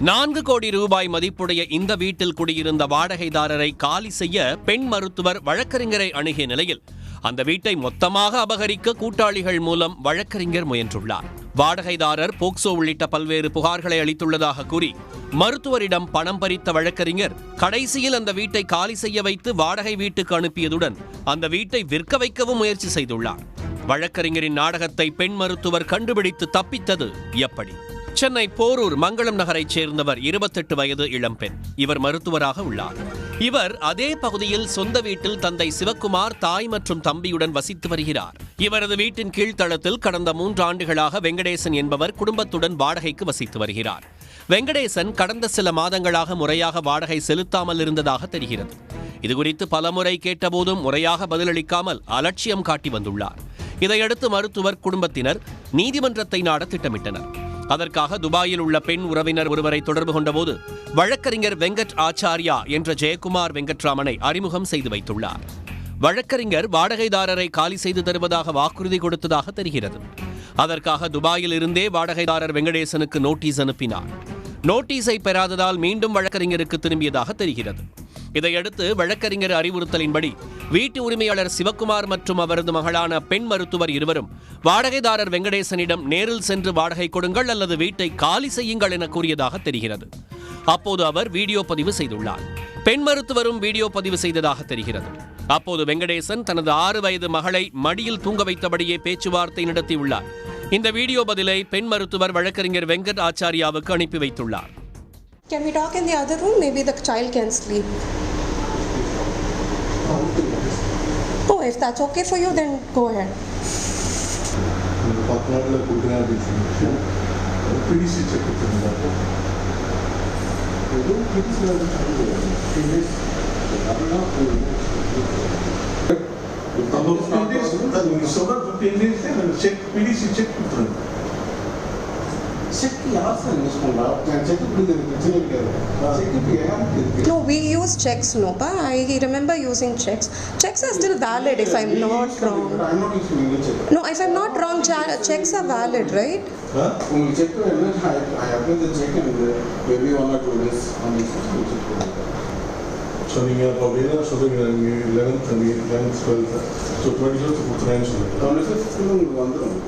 நான்கு கோடி ரூபாய் மதிப்புடைய இந்த வீட்டில் குடியிருந்த வாடகைதாரரை காலி செய்ய பெண் மருத்துவர் வழக்கறிஞரை அணுகிய நிலையில் அந்த வீட்டை மொத்தமாக அபகரிக்க கூட்டாளிகள் மூலம் வழக்கறிஞர் முயன்றுள்ளார். வாடகைதாரர் போக்சோ உள்ளிட்ட பல்வேறு புகார்களை அளித்துள்ளதாக கூறி மருத்துவரிடம் பணம் பறித்த வழக்கறிஞர் கடைசியில் அந்த வீட்டை காலி செய்ய வைத்து வாடகை வீட்டுக்கு அனுப்பியதுடன் அந்த வீட்டை விற்க வைக்கவும் முயற்சி செய்துள்ளார். வழக்கறிஞரின் நாடகத்தை பெண் மருத்துவர் கண்டுபிடித்து தப்பித்தது எப்படி? சென்னை போரூர் மங்களம் நகரைச் சேர்ந்தவர் இருபத்தெட்டு வயது இளம்பெண் இவர் மருத்துவராக உள்ளார். இவர் அதே பகுதியில் சொந்த வீட்டில் தந்தை சிவக்குமார் தாய் மற்றும் தம்பியுடன் வசித்து வருகிறார். இவரது வீட்டின் கீழ்த்தளத்தில் கடந்த மூன்று ஆண்டுகளாக வெங்கடேசன் என்பவர் குடும்பத்துடன் வாடகைக்கு வசித்து வருகிறார். வெங்கடேசன் கடந்த சில மாதங்களாக முறையாக வாடகை செலுத்தாமல் இருந்ததாக தெரிகிறது. இதுகுறித்து பலமுறை கேட்டபோதும் முறையாக பதிலளிக்காமல் அலட்சியம் காட்டி வந்துள்ளார். இதையடுத்து மருத்துவர் குடும்பத்தினர் நீதிமன்றத்தை நாட திட்டமிட்டனர். அதற்காக துபாயில் உள்ள பெண் உறவினர் ஒருவரை தொடர்பு கொண்டபோது வழக்கறிஞர் வெங்கட் ஆச்சாரியா என்ற ஜெயக்குமார் வெங்கட்ராமனை அறிமுகம் செய்து வைத்துள்ளார். வழக்கறிஞர் வாடகைதாரரை காலி செய்து தருவதாக வாக்குறுதி கொடுத்ததாக தெரிகிறது. அதற்காக துபாயில் இருந்தே வாடகைதாரர் வெங்கடேசனுக்கு நோட்டீஸ் அனுப்பினார். நோட்டீஸை பெறாததால் மீண்டும் வழக்கறிஞருக்கு திரும்பியதாக தெரிகிறது. இதையடுத்து வழக்கறிஞர் அறிவுறுத்தலின்படி வீட்டு உரிமையாளர் சிவக்குமார் மற்றும் அவரது மகளான பெண் மருத்துவர் இருவரும் வாடகைதாரர் வெங்கடேசனிடம் நேரில் சென்று வாடகை கொடுங்கள் அல்லது வீட்டை காலி செய்யுங்கள் என கூறியதாக தெரிகிறது. அப்போது அவர் வீடியோ பதிவு செய்துள்ளார். பெண் மருத்துவரும் வீடியோ பதிவு செய்ததாக தெரிகிறது. அப்போது வெங்கடேசன் தனது ஆறு வயது மகளை மடியில் தூங்க வைத்தபடியே பேச்சுவார்த்தை நடத்தியுள்ளார். இந்த வீடியோ பதிலை பெண் மருத்துவர் வழக்கறிஞர் வெங்கட் ஆச்சாரியாவுக்கு அனுப்பி வைத்துள்ளார். Can we talk in the other room? Maybe the child can sleep. Oh, if that's okay for you, then go ahead. About 15 days, 15 days, check, PDC check. ஏதோ பிடிசி அப்போ ஃபிஃப்டீன் டேஸ் நீங்கள் சொல்கிற ஃபிஃப்டீன் டேஸ் எனக்கு check BDC check கொடுத்துருங்க check யார் sir use பண்ணுறா check கொடுக்குறது பிரச்சனை இருக்காது செக் இப்போ யாருக்கு இருக்கு No, we use checks, no, pa. I remember using checks. Checks are still valid if I'm not wrong. I'm not using your check. No, if I'm not wrong, cha- checks are valid, right? ஆ உங்களுக்கு check என்ன I apply the check and maybe one or two days அந்த check பண்ணுங்க so நீங்கள் அப்போ அப்படின்னா சொல்கிறீங்க நீங்கள் eleventh eleventh twelfth so twenty fifth கொடுத்துறேன்னு சொல்லுங்கள் டுவெண்ட்டி ஃபிஃப்த்தில் உங்களுக்கு வந்துடும்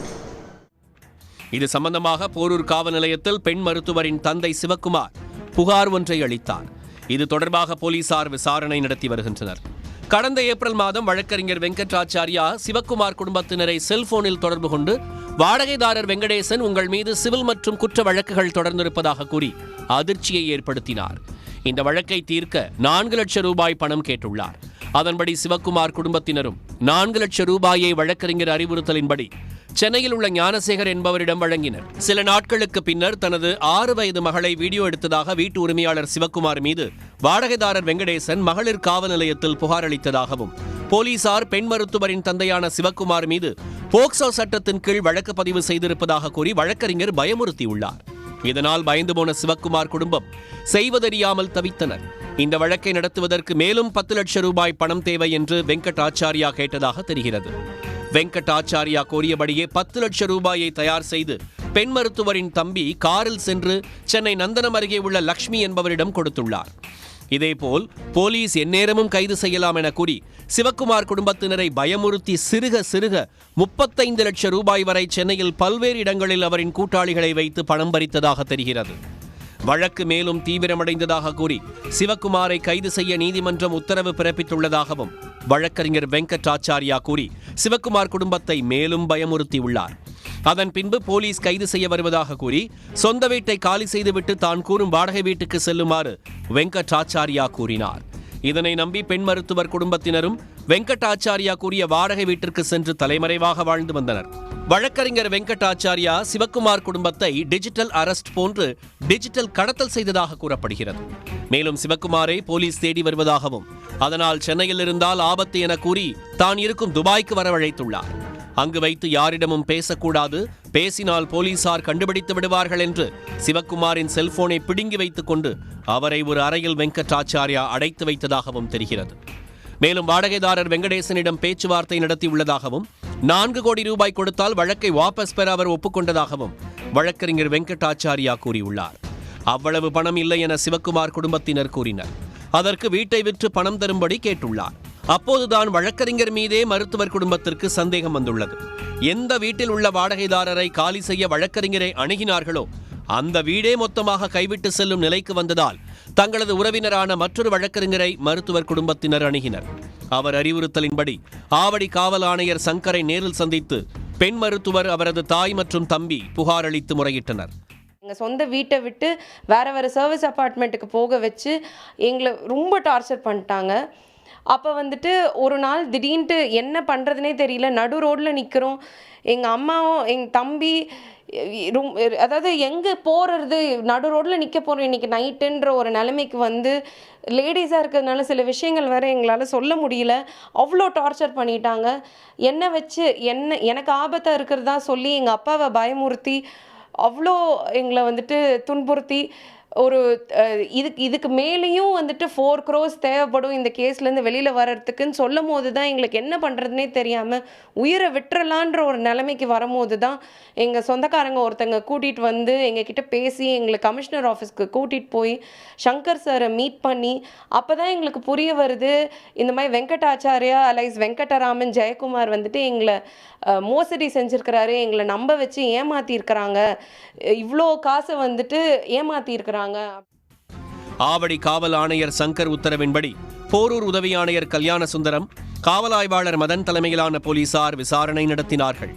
இது சம்பந்தமாக போரூர் காவல் நிலையத்தில் பெண் மருத்துவரின் தந்தை சிவக்குமார் புகார் ஒன்றை அளித்தார். இது தொடர்பாக போலீசார் விசாரணை நடத்தி வருகின்றனர். கடந்த ஏப்ரல் மாதம் வழக்கறிஞர் வெங்கட்ராச்சாரியா சிவக்குமார் குடும்பத்தினரை செல்போனில் தொடர்பு கொண்டு வாடகைதாரர் வெங்கடேசன் உங்கள் மீது சிவில் மற்றும் குற்ற வழக்குகள் தொடர்ந்திருப்பதாக கூறி அதிர்ச்சியை ஏற்படுத்தினார். இந்த வழக்கை தீர்க்க நான்கு லட்சம் ரூபாய் பணம் கேட்டுள்ளார். அதன்படி சிவக்குமார் குடும்பத்தினரும் நான்கு லட்சம் ரூபாயை வழக்கறிஞர் அறிவுறுத்தலின்படி சென்னையில் உள்ள ஞானசேகர் என்பவரிடம் வழங்கினர். சில நாட்களுக்கு பின்னர் தனது ஆறு வயது மகளை வீடியோ எடுத்ததாக வீட்டு உரிமையாளர் சிவக்குமார் மீது வாடகைதாரர் வெங்கடேசன் மகளிர் காவல் நிலையத்தில் புகார் அளித்ததாகவும் போலீசார் பெண் மருத்துவரின் தந்தையான சிவக்குமார் மீது போக்சோ சட்டத்தின் கீழ் வழக்கு பதிவு செய்திருப்பதாக கூறி வழக்கறிஞர் பயமுறுத்தியுள்ளார். இதனால் பயந்து போன சிவக்குமார் குடும்பம் செய்வதறியாமல் தவித்தனர். இந்த வழக்கை நடத்துவதற்கு மேலும் பத்து லட்சம் ரூபாய் பணம் தேவை என்று வெங்கட் ஆச்சாரியா கேட்டதாக தெரிகிறது. வெங்கடாச்சாரியா கோரியபடியே பத்து லட்சம் ரூபாயை தயார் செய்து பெண் மருத்துவரின் தம்பி காரில் சென்று சென்னை நந்தனம் அருகே உள்ள லக்ஷ்மி என்பவரிடம் கொடுத்துள்ளார். இதேபோல் போலீஸ் எந்நேரமும் கைது செய்யலாம் என கூறி சிவக்குமார் குடும்பத்தினரை பயமுறுத்தி சிறுக சிறுக முப்பத்தைந்து லட்சம் ரூபாய் வரை சென்னையில் பல்வேறு இடங்களில் அவரின் கூட்டாளிகளை வைத்து பணம் பறித்ததாக தெரிகிறது. வழக்கு மேலும் தீவிரமடைந்ததாக கூறி சிவக்குமாரை கைது செய்ய நீதிமன்றம் உத்தரவு பிறப்பித்துள்ளதாகவும் வழக்கறிஞர் வெங்கட் ஆச்சாரியா கூறி சிவக்குமார் குடும்பத்தை மேலும் பயமுறுத்தியுள்ளார். அதன் பின்பு போலீஸ் கைது செய்ய வருவதாக கூறி சொந்த வீட்டை காலி செய்துவிட்டு தான் கூறும் வாடகை வீட்டுக்கு செல்லுமாறு வெங்கட் ஆச்சாரியா கூறினார். இதனை நம்பி பெண் மருத்துவர் குடும்பத்தினரும் வெங்கடாச்சாரியா கூறிய வாடகை வீட்டிற்கு சென்று தலைமறைவாக வாழ்ந்து வந்தனர். வழக்கறிஞர் வெங்கடாச்சாரியா சிவக்குமார் குடும்பத்தை டிஜிட்டல் அரெஸ்ட் போன்று டிஜிட்டல் கடத்தல் செய்ததாக கூறப்படுகிறது. மேலும் சிவக்குமாரை போலீஸ் தேடி வருவதாகவும் அதனால் சென்னையில் இருந்தால் ஆபத்து என கூறி தான் இருக்கும் துபாய்க்கு வரவழைத்துள்ளார். அங்கு வைத்து யாரிடமும் பேசக்கூடாது பேசினால் போலீசார் கண்டுபிடித்து விடுவார்கள் என்று சிவக்குமாரின் செல்போனை பிடுங்கி வைத்துக் கொண்டு அவரை ஒரு அறையில் வெங்கடாச்சாரியா அடைத்து வைத்ததாகவும் தெரிகிறது. மேலும் வாடகைதாரர் வெங்கடேசனிடம் பேச்சுவார்த்தை நடத்தியுள்ளதாகவும் நான்கு கோடி ரூபாய் கொடுத்தால் வழக்கை வாபஸ் பெற அவர் ஒப்புக்கொண்டதாகவும் வழக்கறிஞர் வெங்கடாச்சாரியா கூறியுள்ளார். அவ்வளவு பணம் இல்லை என சிவக்குமார் குடும்பத்தினர் கூறினர். அதற்கு வீட்டை விற்று பணம் தரும்படி கேட்டுள்ளார். அப்போதுதான் வழக்கறிஞர் மீதே மருத்துவர் குடும்பத்திற்கு சந்தேகம் வந்துள்ளது. எந்த வீட்டில் உள்ள வாடகைதாரரை காலி செய்ய வழக்கறிஞரை அணுகினார்களோ அந்த வீடே மொத்தமாக கைவிட்டு செல்லும் நிலைக்கு வந்ததால் தங்களது உறவினரான மற்றொரு வழக்கறிஞரை மருத்துவர் குடும்பத்தினர் அணுகினர். அவர் அறிவுறுத்தலின்படி ஆவடி காவல் ஆணையர் சங்கரை நேரில் சந்தித்து பெண் மருத்துவர் அவரது தாய் மற்றும் தம்பி புகார் அளித்து முறையிட்டனர். எங்கள் சொந்த வீட்டை விட்டு வேறு வேறு சர்வீஸ் அப்பார்ட்மெண்ட்டுக்கு போக வச்சு எங்களை ரொம்ப டார்ச்சர் பண்ணிட்டாங்க. அப்போ வந்துட்டு ஒரு நாள் திடீர்னுட்டு என்ன பண்ணுறதுனே தெரியல. நடு ரோட்டில் நிற்கிறோம் எங்கள் அம்மாவும் எங்கள் தம்பி ரொம்- அதாவது எங்கே போகிறது நடு ரோட்டில் நிற்க போகிறோம் இன்றைக்கி நைட்டுன்ற ஒரு நிலைமைக்கு வந்து லேடிஸாக இருக்கிறதுனால சில விஷயங்கள் வேறு எங்களால் சொல்ல முடியல. அவ்வளோ டார்ச்சர் பண்ணிட்டாங்க. என்னை வச்சு என்ன எனக்கு ஆபத்தாக இருக்கிறதா சொல்லி எங்கள் அப்பாவை பயமுறுத்தி அவ்வளோ எங்களை வந்துட்டு துன்புறுத்தி ஒரு இதுக்கு இதுக்கு மேலேயும் வந்துட்டு ஃபோர் க்ரோஸ் தேவைப்படும் இந்த கேஸ்லேருந்து வெளியில் வர்றதுக்குன்னு சொல்லும் போது தான் எங்களுக்கு என்ன பண்ணுறதுனே தெரியாமல் உயிரை விட்டுறலான்ற ஒரு நிலைமைக்கு வரும்போது தான் எங்கள் சொந்தக்காரங்க ஒருத்தங்க கூட்டிகிட்டு வந்து எங்ககிட்ட பேசி எங்களை கமிஷனர் ஆஃபீஸ்க்கு கூட்டிகிட்டு போய் சங்கர் சாரை மீட் பண்ணி அப்போ தான் எங்களுக்கு புரிய வருது இந்த மாதிரி வெங்கடாச்சாரியா அலைஸ் வெங்கடராமன் ஜெயக்குமார் வந்துட்டு எங்களை மோசடி செஞ்சுருக்கிறாரு எங்களை நம்ப வச்சு ஏமாற்றிருக்கிறாங்க இவ்வளோ காசை வந்துட்டு ஏமாற்றிருக்கிறாங்க பண்றாங்க ஆவடி காவல் ஆணையர் சங்கர் உத்தரவின்படி போரூர் உதவி ஆணையர் கல்யாண சுந்தரம் காவல் ஆய்வாளர் மதன் தலைமையிலான போலீசார் விசாரணை நடத்தினார்கள்.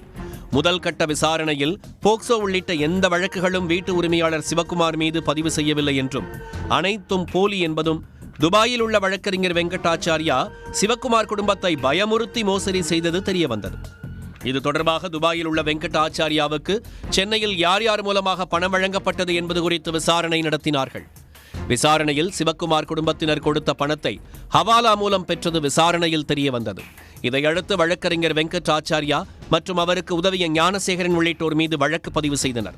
முதல் கட்ட விசாரணையில் போக்சோ உள்ளிட்ட எந்த வழக்குகளும் வீட்டு உரிமையாளர் சிவக்குமார் மீது பதிவு செய்யவில்லை என்றும் அனைத்தும் போலி என்பதும் துபாயில் உள்ள வழக்கறிஞர் வெங்கடாச்சாரியா சிவக்குமார் குடும்பத்தை பயமுறுத்தி மோசடி செய்தது தெரியவந்தது. இது தொடர்பாக துபாயில் உள்ள வெங்கட் ஆச்சாரியாவுக்கு சென்னையில் யார் யார் மூலமாக பணம் வழங்கப்பட்டது என்பது குறித்து விசாரணை நடத்தினார்கள். விசாரணையில் சிவக்குமார் குடும்பத்தினர் கொடுத்த பணத்தை ஹவாலா மூலம் பெற்றது விசாரணையில் தெரிய வந்தது இதையடுத்து வழக்கறிஞர் வெங்கட் ஆச்சாரியா மற்றும் அவருக்கு உதவிய ஞானசேகரன் உள்ளிட்டோர் மீது வழக்கு பதிவு செய்தனர்.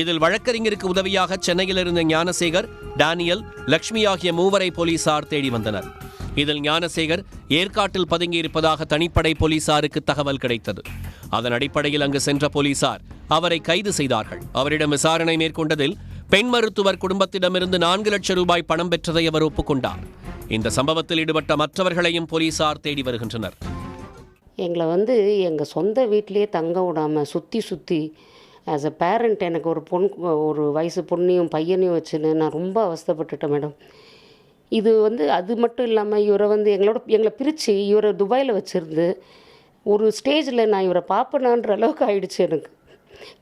இதில் வழக்கறிஞருக்கு உதவியாக சென்னையில் இருந்த ஞானசேகர் டேனியல் லக்ஷ்மி ஆகிய மூவரை போலீசார் தேடி வந்தனர். இதில் ஞானசேகர் ஏற்காட்டில் பதுங்கியிருப்பதாக தனிப்படை போலீசாருக்கு தகவல் கிடைத்தது. அதன் அடிப்படையில் அங்கு சென்ற போலீசார் அவரை கைது செய்தார்கள். அவரிடம் விசாரணை மேற்கொண்டதில் பெண் மருத்துவர் குடும்பத்திடமிருந்து நான்கு லட்சம் ரூபாய் பணம் பெற்றதை அவர் ஒப்புக்கொண்டார். இந்த சம்பவத்தில் ஈடுபட்ட மற்றவர்களையும் போலீசார் தேடி வருகின்றனர். எங்களை வந்து எங்கள் சொந்த வீட்டிலேயே தங்க விடாமல் சுற்றி சுற்றி ஆஸ் அ பேரண்ட் எனக்கு ஒரு பொன் ஒரு வயசு பொண்ணையும் பையனையும் வச்சுன்னு நான் ரொம்ப அவஸ்தைப்பட்டுட்டேன் மேடம். இது வந்து அது மட்டும் இல்லாமல் இவரை வந்து எங்களோட எங்களை பிரித்து இவரை துபாயில் வச்சுருந்து ஒரு ஸ்டேஜில் நான் இவரை பார்ப்பேனான்ற அளவுக்கு ஆயிடுச்சு எனக்கு.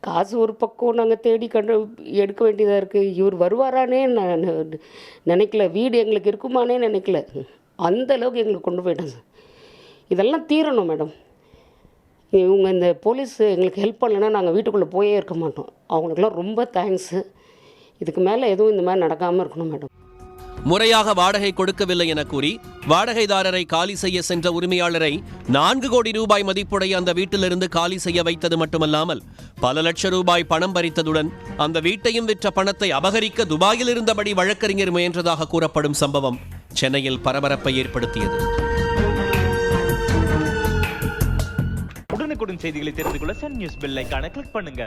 காசு ஒரு பக்கம் நாங்கள் தேடி கண்டு எடுக்க வேண்டியதாக இருக்குது இவர் வருவாரானே நான் நினைக்கல. வீடு எங்களுக்கு இருக்குமானே நினைக்கல. அந்த அளவுக்கு எங்களுக்கு கொண்டு போயிட்டாங்க. சார் இதெல்லாம் தீரணும் மேடம். இவங்க இந்த போலீஸ் எங்களுக்கு ஹெல்ப் பண்ணலைன்னா நாங்கள் வீட்டுக்குள்ளே போயே இருக்க மாட்டோம். அவங்களுக்கெல்லாம் ரொம்ப தேங்க்ஸு. இதுக்கு மேலே எதுவும் இந்த மாதிரி நடக்காமல் இருக்கணும் மேடம். முறையாக வாடகை கொடுக்கவில்லை என கூறி வாடகைதாரரை காலி செய்ய சென்ற உரிமையாளரை நான்கு கோடி ரூபாய் மதிப்புடைய அந்த வீட்டிலிருந்து காலி செய்ய வைத்தது மட்டுமல்லாமல் பல லட்சம் ரூபாய் பணம் பறித்ததுடன் அந்த வீட்டையும் விற்ற பணத்தை அபகரிக்க துபாயில் இருந்தபடி வழக்கறிஞர் முயன்றதாக கூறப்படும் சம்பவம் சென்னையில் பரபரப்பை ஏற்படுத்தியது. உடனுக்குடன் செய்திகளை தெரிந்து கொள்ள சன் நியூஸ் பெல் கிளிக் பண்ணுங்க.